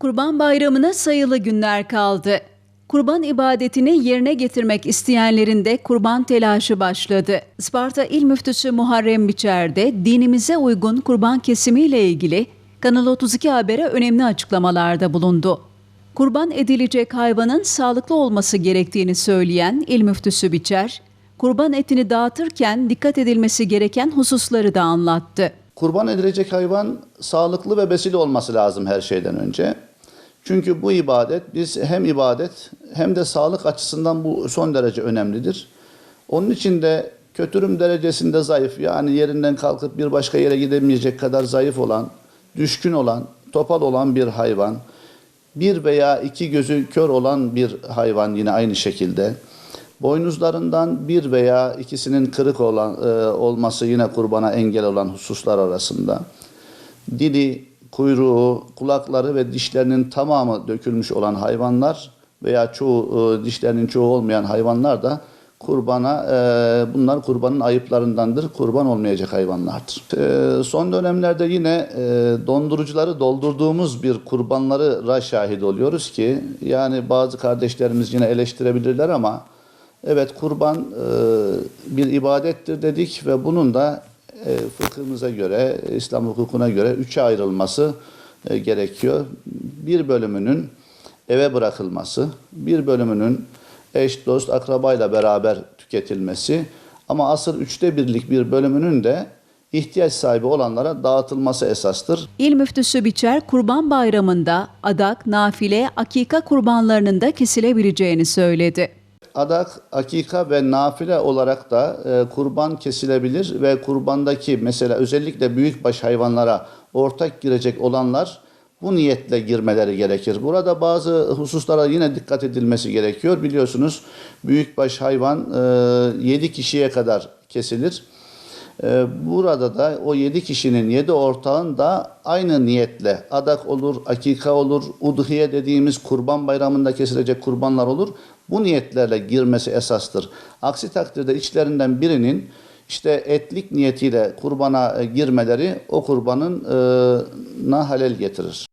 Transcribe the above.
Kurban Bayramı'na sayılı günler kaldı. Kurban ibadetini yerine getirmek isteyenlerin de kurban telaşı başladı. Isparta İl Müftüsü Muharrem Biçer de dinimize uygun kurban kesimiyle ilgili Kanal 32 Haber'e önemli açıklamalarda bulundu. Kurban edilecek hayvanın sağlıklı olması gerektiğini söyleyen İl Müftüsü Biçer, kurban etini dağıtırken dikkat edilmesi gereken hususları da anlattı. Kurban edilecek hayvan sağlıklı ve besili olması lazım her şeyden önce. Çünkü bu ibadet biz hem ibadet hem de sağlık açısından bu son derece önemlidir. Onun için de kötürüm derecesinde zayıf yani yerinden kalkıp bir başka yere gidemeyecek kadar zayıf olan, düşkün olan, topal olan bir hayvan, bir veya iki gözü kör olan bir hayvan yine aynı şekilde. Boynuzlarından bir veya ikisinin kırık olan e, olması yine kurbana engel olan hususlar arasında. Dili, kuyruğu, kulakları ve dişlerinin tamamı dökülmüş olan hayvanlar veya çoğu e, dişlerinin çoğu olmayan hayvanlar da kurbana e, bunlar kurbanın ayıplarındandır. Kurban olmayacak hayvanlardır. E, son dönemlerde yine e, dondurucuları doldurduğumuz bir kurbanları şahit oluyoruz ki yani bazı kardeşlerimiz yine eleştirebilirler ama evet kurban e, bir ibadettir dedik ve bunun da e, fıkhımıza göre, İslam hukukuna göre üçe ayrılması e, gerekiyor. Bir bölümünün eve bırakılması, bir bölümünün eş, dost, akrabayla beraber tüketilmesi ama asıl üçte birlik bir bölümünün de ihtiyaç sahibi olanlara dağıtılması esastır. İl Müftüsü Biçer, Kurban Bayramı'nda adak, nafile, akika kurbanlarının da kesilebileceğini söyledi. Adak, akika ve nafile olarak da e, kurban kesilebilir ve kurbandaki mesela özellikle büyükbaş hayvanlara ortak girecek olanlar bu niyetle girmeleri gerekir. Burada bazı hususlara yine dikkat edilmesi gerekiyor. Biliyorsunuz büyükbaş hayvan e, 7 kişiye kadar kesilir. E, Burada da o yedi kişinin yedi ortağın da aynı niyetle adak olur, akika olur, udhiye dediğimiz kurban bayramında kesilecek kurbanlar olur. Bu niyetlerle girmesi esastır. Aksi takdirde içlerinden birinin işte etlik niyetiyle kurbana e, girmeleri o kurbanın e, na halel getirir.